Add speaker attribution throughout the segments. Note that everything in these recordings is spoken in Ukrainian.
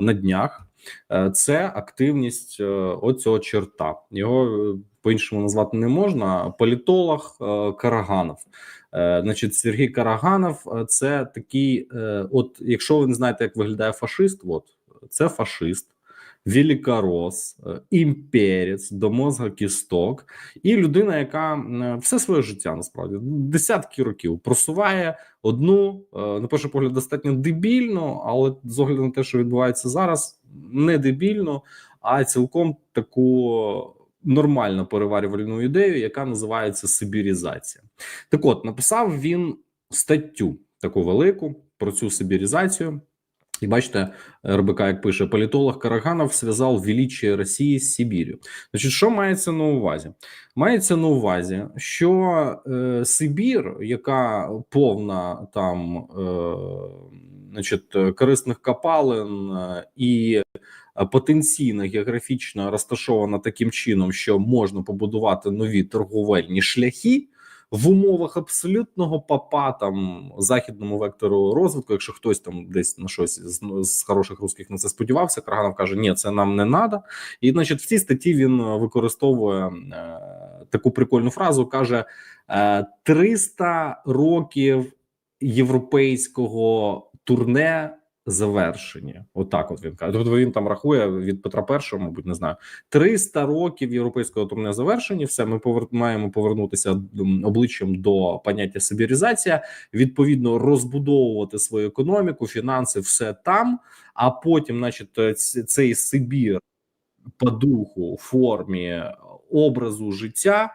Speaker 1: на днях. Е, Це активність е, оцього черта. Його е, по-іншому назвати не можна. Політолог Караганов. Значить, Сергій Караганов, це такий, от якщо ви не знаєте, як виглядає фашист, от це фашист. Великорос, е, імперець до мозга кісток, і людина, яка все своє життя насправді десятки років просуває одну, е, на перший погляд, достатньо дебільну, але з огляду на те, що відбувається зараз, не дебільну, а цілком таку нормально переварювальну ідею, яка називається Сибірізація. Так, от написав він статтю таку велику про цю Сибірізацію. І бачите, РБК, як пише політолог Караганов, зв'язав величие Росії з Сибір'ю. Значить, що мається на увазі? Мається на увазі, що е, Сибір, яка повна там, е, значить, корисних копалин е, і потенційно географічно розташована таким чином, що можна побудувати нові торговельні шляхи в умовах абсолютного папа там західному вектору розвитку. Якщо хтось там десь на щось з, з хороших русських на це сподівався, Карганов каже: Ні, це нам не треба. І значить, в цій статті він використовує е, таку прикольну фразу: каже: е, 300 років європейського турне завершені. Отак, от він каже. Тобто він там рахує від Петра І, мабуть, не знаю. 300 років європейського турне завершені. Все, ми повер... маємо повернутися обличчям до поняття Сибірізація, відповідно, розбудовувати свою економіку, фінанси, все там. А потім, значить, цей Сибір по духу, формі образу життя.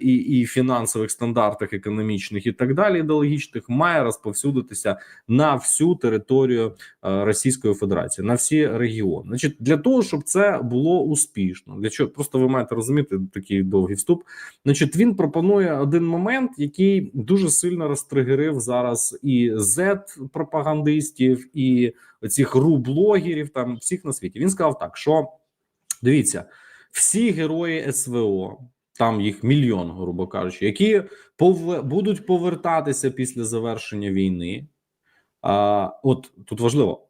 Speaker 1: І і фінансових стандартах економічних і так далі, ідеологічних має розповсюдитися на всю територію Російської Федерації, на всі регіони. Значить, для того, щоб це було успішно, для чого просто ви маєте розуміти такий довгий вступ. Значить, він пропонує один момент, який дуже сильно розтригерив зараз і z пропагандистів, і цих ру-блогерів, там всіх на світі. Він сказав так, що дивіться, всі герої СВО там їх мільйон, грубо кажучи, які пов... будуть повертатися після завершення війни. А, От тут важливо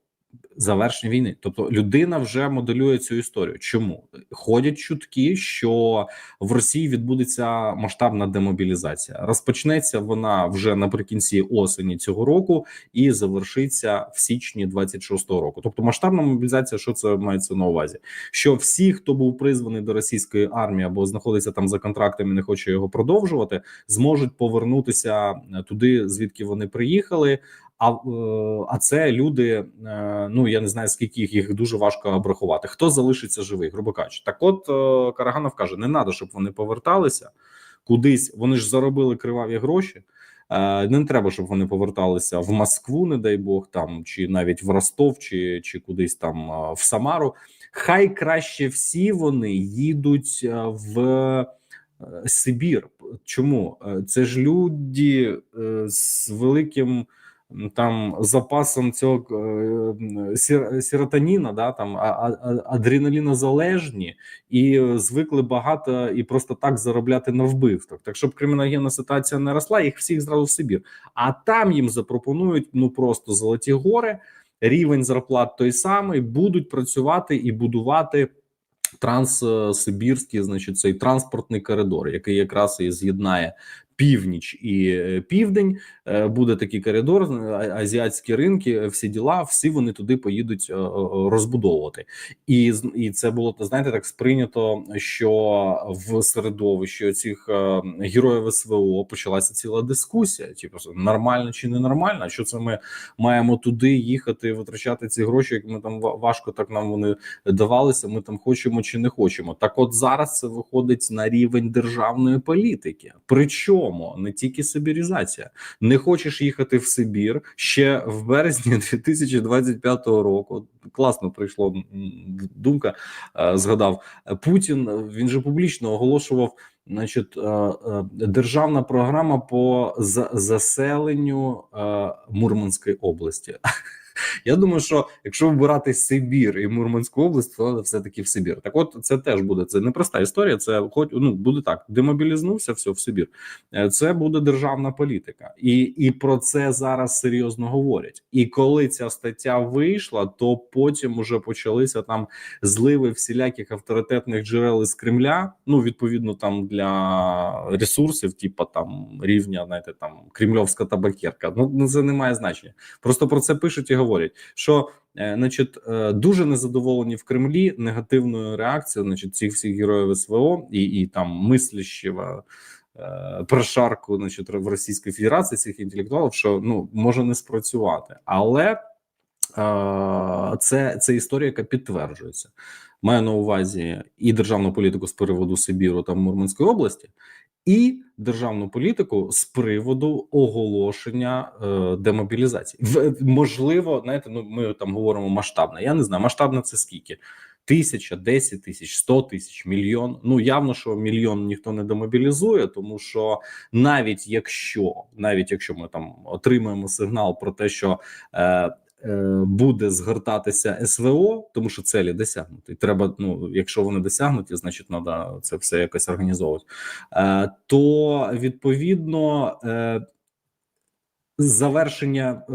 Speaker 1: завершення війни. Тобто людина вже моделює цю історію. Чому ходять чутки, що в Росії відбудеться масштабна демобілізація? Розпочнеться вона вже наприкінці осені цього року і завершиться в січні 26-го року. Тобто, масштабна мобілізація, що це мається на увазі? Що всі, хто був призваний до російської армії або знаходиться там за контрактами, не хоче його продовжувати, зможуть повернутися туди, звідки вони приїхали. А а це люди. Ну я не знаю скільки їх їх дуже важко обрахувати. Хто залишиться живий, грубо кажучи. Так, от Караганов каже: не треба, щоб вони поверталися кудись. Вони ж заробили криваві гроші. Не треба, щоб вони поверталися в Москву, не дай Бог, там чи навіть в Ростов, чи чи кудись там в Самару. Хай краще всі вони їдуть в Сибір. Чому це ж люди з великим там запасом цього е, сіротоніна, да там адреналінозалежні і звикли багато і просто так заробляти на вбивствах. Так щоб криміногенна ситуація не росла, їх всіх зразу в Сибір. А там їм запропонують ну просто золоті гори, рівень зарплат той самий, будуть працювати і будувати. Транссибірський, значить, цей транспортний коридор, який якраз і з'єднає північ і е, південь е, буде такий коридор, азіатські ринки, всі діла, всі вони туди поїдуть е, розбудовувати, і і це було знаєте, так сприйнято, що в середовищі цих героїв СВО почалася ціла дискусія: типу нормально чи не нормально, що це ми маємо туди їхати, витрачати ці гроші, як ми там важко так нам вони давалися. Ми там хочемо чи не хочемо. Так, от зараз це виходить на рівень державної політики. Причому по не тільки Сибірізація. Не хочеш їхати в Сибір ще в березні 2025 року. Класно прийшло думка. Е, згадав Путін. Він же публічно оголошував. Значить, е, е, державна програма по заселенню Мурманської області. Я думаю, що якщо вибирати Сибір і Мурманську область, то все таки в Сибір. Так, от це теж буде це непроста історія. Це хоч ну буде так. Демобілізнувся все в Сибір. Е, Це буде державна політика, і, і про це зараз серйозно говорять. І коли ця стаття вийшла, то потім уже почалися там зливи всіляких авторитетних джерел із Кремля. Ну відповідно, там для ресурсів, типа там рівня, знаєте, там кремльовська табакерка. Ну це не має значення. Просто про це пишуть і говорять, що е, значить, е, дуже незадоволені в Кремлі негативною реакцією, значить, цих всіх героїв СВО і, і там мислящого е, прошарку, значить, в Російській Федерації цих інтелектуалів, що ну може не спрацювати, але це, це історія, яка підтверджується. Маю на увазі і державну політику з приводу Сибіру та Мурманської області, і державну політику з приводу оголошення е, демобілізації. В, можливо, знаєте, ну ми там говоримо масштабне. Я не знаю, масштабне це скільки? Тисяча, десять тисяч, сто тисяч, мільйон. Ну явно, що мільйон ніхто не демобілізує, тому що навіть якщо навіть якщо ми там отримаємо сигнал про те, що е, буде згортатися СВО, тому що целі досягнути. Треба, ну якщо вони досягнуті, значить треба це все якось організовувати. Е, то відповідно. Е, Завершення е,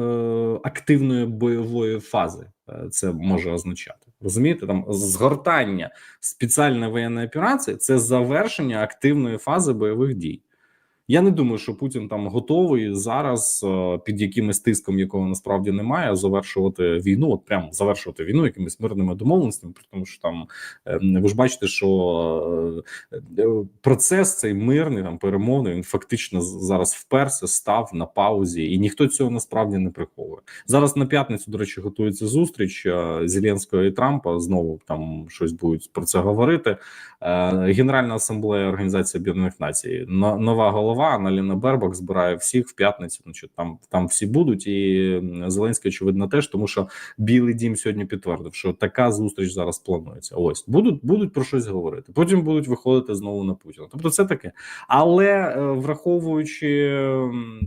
Speaker 1: активної бойової фази е, це може означати. Розумієте, там згортання спеціальної воєнної операції це завершення активної фази бойових дій. Я не думаю, що Путін там готовий зараз е, під якимось тиском, якого насправді немає, завершувати війну. От прямо завершувати війну якимись мирними домовленостями. При тому, що там е, ви ж бачите, що е, процес цей мирний там перемовний він фактично зараз вперся, став на паузі, і ніхто цього насправді не приховує. Зараз на п'ятницю, до речі, готується зустріч Зеленського і Трампа. Знову там щось будуть про це говорити. Генеральна асамблея Організації Об'єднаних Націй нова голова голова Аналіна Бербак збирає всіх в п'ятницю. Значить, там там всі будуть, і Зеленський очевидно теж, тому що Білий Дім сьогодні підтвердив, що така зустріч зараз планується. Ось будуть будуть про щось говорити. Потім будуть виходити знову на Путіна. Тобто, це таке, але е, враховуючи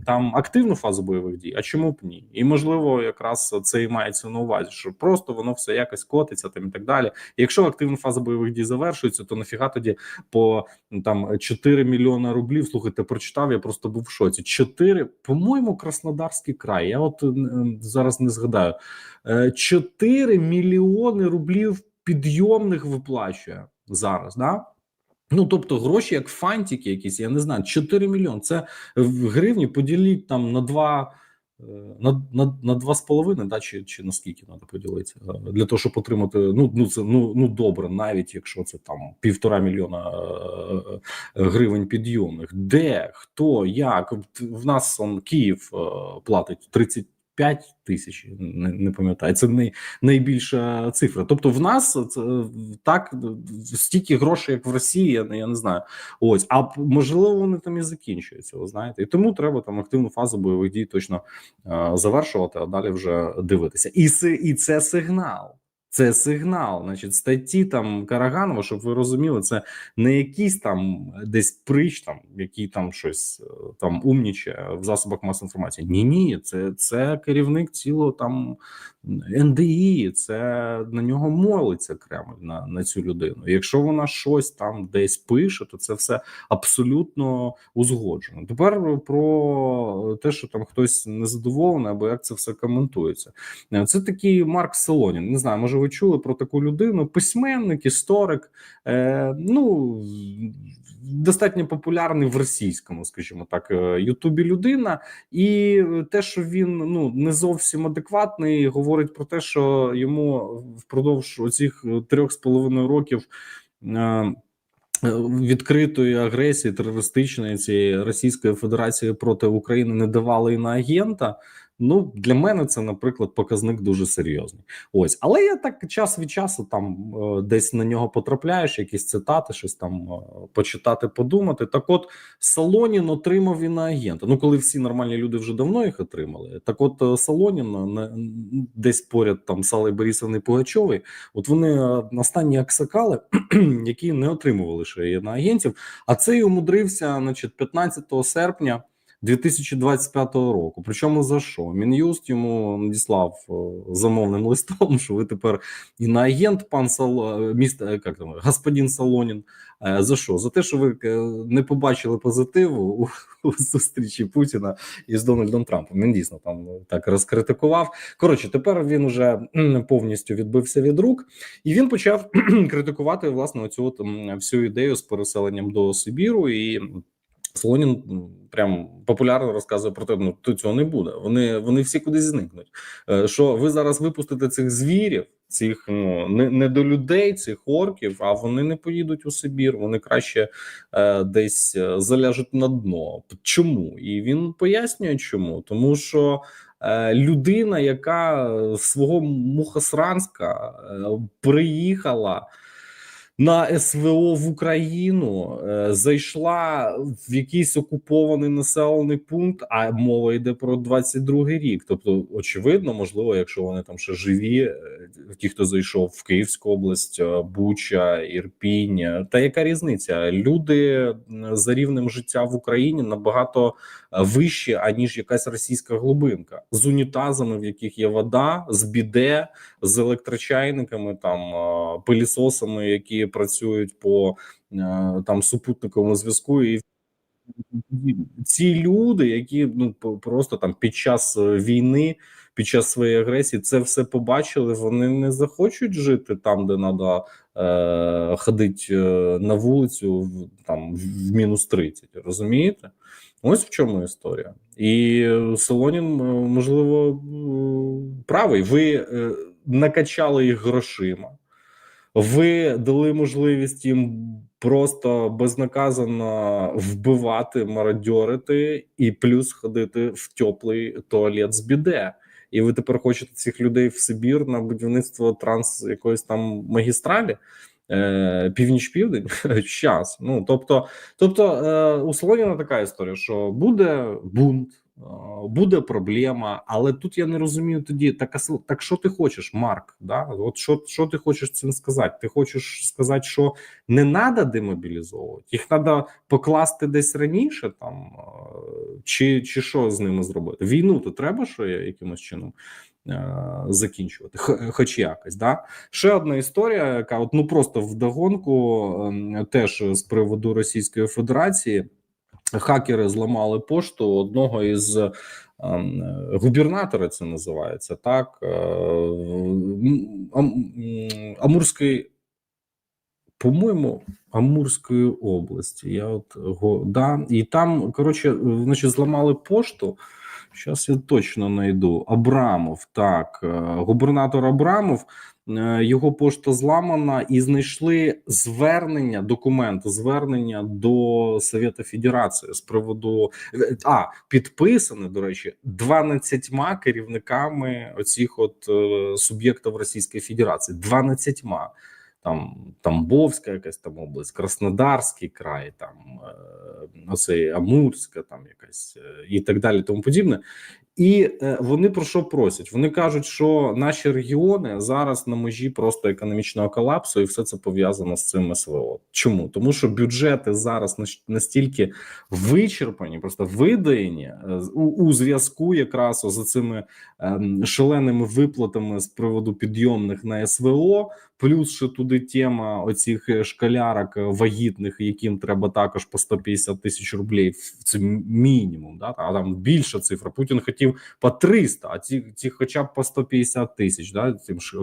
Speaker 1: там активну фазу бойових дій, а чому б ні? І можливо, якраз це і мається на увазі, що просто воно все якось котиться там і так далі. І якщо активна фаза бойових дій завершується, то нафіга тоді по там 4 мільйони рублів слухайте прочитав, я просто був в шоці. Чотири, по-моєму, Краснодарський край. Я от зараз не згадаю. 4 мільйони рублів підйомних виплачує зараз. да Ну, тобто, гроші, як фантики, якісь, я не знаю, 4 мільйони. Це в гривні поділіть там на два. На на, на половиною, да, чи чи наскільки треба поділитися для того, щоб отримати ну ну це ну ну добре, навіть якщо це там півтора мільйона е, гривень підйомних. Де хто як в нас он Київ е, платить 30 5 тисяч, не, не пам'ятаю. Це най, найбільша цифра. Тобто, в нас це так стільки грошей, як в Росії, я, я не знаю. Ось, а можливо, вони там і закінчуються. Ви знаєте, і тому треба там активну фазу бойових дій точно е, завершувати, а далі вже дивитися. І це, і це сигнал. Це сигнал, значить, статті там Караганова, щоб ви розуміли, це не якийсь там десь прич, там який там щось е, там умніче в засобах масової інформації. Ні, ні, це це керівник цілого там НДІ. Це на нього молиться Кремль на на цю людину. Якщо вона щось там десь пише, то це все абсолютно узгоджено. Тепер про те, що там хтось незадоволений, або як це все коментується. Це такий Марк Солонін. Не знаю, може ви чули про таку людину, письменник, історик, е, ну достатньо популярний в російському, скажімо так, е, Ютубі людина, і те, що він ну не зовсім адекватний, говорить про те, що йому впродовж оцих трьох з половиною років. Е, Відкритої агресії терористичної цієї Російської Федерації проти України не давали і на агента. Ну для мене це, наприклад, показник дуже серйозний. Ось, але я так час від часу там е, десь на нього потрапляєш, якісь цитати, щось там е, почитати, подумати. Так, от Солонін отримав він агента. Ну, коли всі нормальні люди вже давно їх отримали. Так, от е, Солонін десь поряд там Сали Борисовни Пугачової, от вони останні аксакали, які не отримували ще на агентів. А цей умудрився, значить, 15 серпня. 2025 року. Причому за що? Мін'юст йому надіслав е, замовним листом, що ви тепер іноагент, пан Сал... міст, е, як там, господин Солонін. Е, За що? За те, що ви е, не побачили позитиву у, у зустрічі Путіна із Дональдом Трампом. Він дійсно там так розкритикував. Коротше, тепер він уже повністю відбився від рук, і він почав критикувати власне оцю от всю ідею з переселенням до Сибіру і. Солонін прям популярно розказує про те, ну тут цього не буде. Вони вони всі кудись зникнуть. Е, Що ви зараз випустите цих звірів, цих ну не, не до людей, цих орків, а вони не поїдуть у Сибір. Вони краще е, десь е, заляжуть на дно. Чому? І він пояснює, чому тому, що. е, Людина, яка свого Мухосранська приїхала на СВО в Україну, е, зайшла в якийсь окупований населений пункт, а мова йде про 22-й рік. Тобто, очевидно, можливо, якщо вони там ще живі, е, ті, хто зайшов в Київську область, е, Буча, Ірпінь, та яка різниця? Люди за рівнем життя в Україні набагато вищі, аніж якась російська глибинка з унітазами, в яких є вода, з біде, з електрочайниками, там пилісосами, які працюють по е, там супутниковому зв'язку, і ці люди, які ну просто там під час е, війни, під час своєї агресії, це все побачили. Вони не захочуть жити там, де треба е, ходити е, на вулицю в там в мінус 30, Розумієте? Ось в чому історія. І Солонін, можливо, правий. Ви накачали їх грошима. Ви дали можливість їм просто безнаказано вбивати, мародьорити і плюс ходити в теплий туалет з біде. І ви тепер хочете цих людей в Сибір на будівництво транс якоїсь там магістралі. Е, північ-південь час. Ну тобто, тобто е, у Солоніна така історія, що буде бунт, буде проблема, але тут я не розумію тоді. Так, а так що ти хочеш, Марк? Да? От що, що ти хочеш цим сказати? Ти хочеш сказати, що не треба демобілізовувати, їх треба покласти десь раніше, там е, чи, чи що з ними зробити? Війну то треба що я якимось чином е, закінчувати, хоч якось. Да? Ще одна історія, яка от ну просто вдогонку, ем, теж з приводу Російської Федерації. Хакери зламали пошту одного із ем, губернатора. Це називається так. е, Амурський, по-моєму, Амурської області. Я от го да, і там коротше, значить, зламали пошту. Зараз я точно знайду. Абрамов, так, е, губернатор Абрамов, е, його пошта зламана, і знайшли звернення, документ звернення до Совєта Федерації з приводу е, а підписане, до речі, 12 керівниками оцих от е, суб'єктів Російської Федерації. 12 там Тамбовська, якась там область, Краснодарський край, там е, оцей Амурська, там якась е, і так далі, тому подібне. І е, вони про що просять? Вони кажуть, що наші регіони зараз на межі просто економічного колапсу, і все це пов'язано з цим СВО. Чому? Тому що бюджети зараз настільки вичерпані, просто видаєні е, у, у зв'язку якраз за цими ем, шаленими виплатами з приводу підйомних на СВО. Плюс ще туди тема оцих е, школярок е, вагітних, яким треба також по 150 тисяч рублей. Це мінімум, да а там більша цифра. Путін хотів по 300, а ці, ці хоча б по 150 тисяч. Да, цим ш-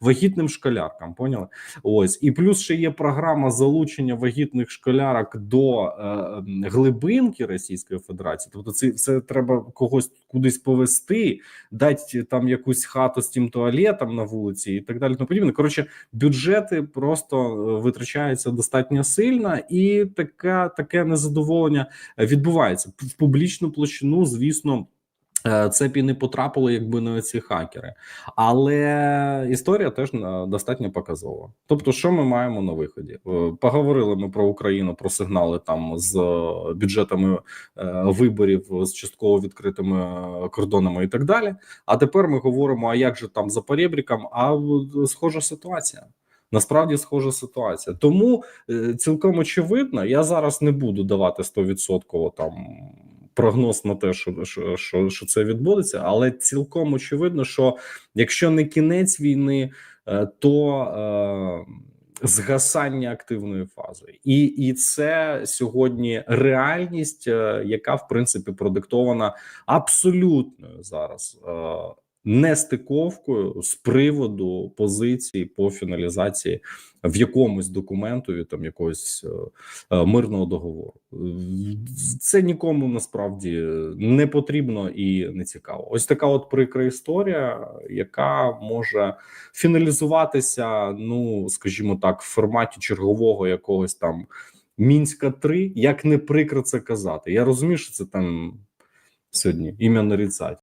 Speaker 1: вагітним школяркам. Поняли? Ось і плюс ще є програма залучення вагітних школярок до е, глибинки Російської Федерації. Тобто, це все треба когось кудись повести, дати там якусь хату з тим туалетом на вулиці і так далі. Тому подібне. Коротше, бюджети просто е, витрачаються достатньо сильно, і така таке незадоволення відбувається в публічну площину. Звісно. Е, Це б і не потрапило, якби не ці хакери, але історія теж е, достатньо показова. Тобто, що ми маємо на виході? Е, Поговорили ми про Україну, про сигнали там з бюджетами виборів, з частково відкритими кордонами і так далі. А тепер ми говоримо: а як же там за перебріком? А схожа ситуація. Насправді схожа ситуація. Тому цілком очевидно, я зараз не буду давати 100% там прогноз на те, що, що, що, це відбудеться, але цілком очевидно, що якщо не кінець війни, е, то е, згасання активної фази, і, і це сьогодні реальність, е, яка в принципі продиктована абсолютною зараз. Е, Нестиковкою з приводу позиції по фіналізації в якомусь документові там якогось е, е, мирного договору. Це нікому насправді не потрібно і не цікаво. Ось така от прикра історія, яка може фіналізуватися, ну скажімо так, в форматі чергового якогось там мінська 3 Як не прикро це казати? Я розумію, що це там сьогодні ім'я нарицать.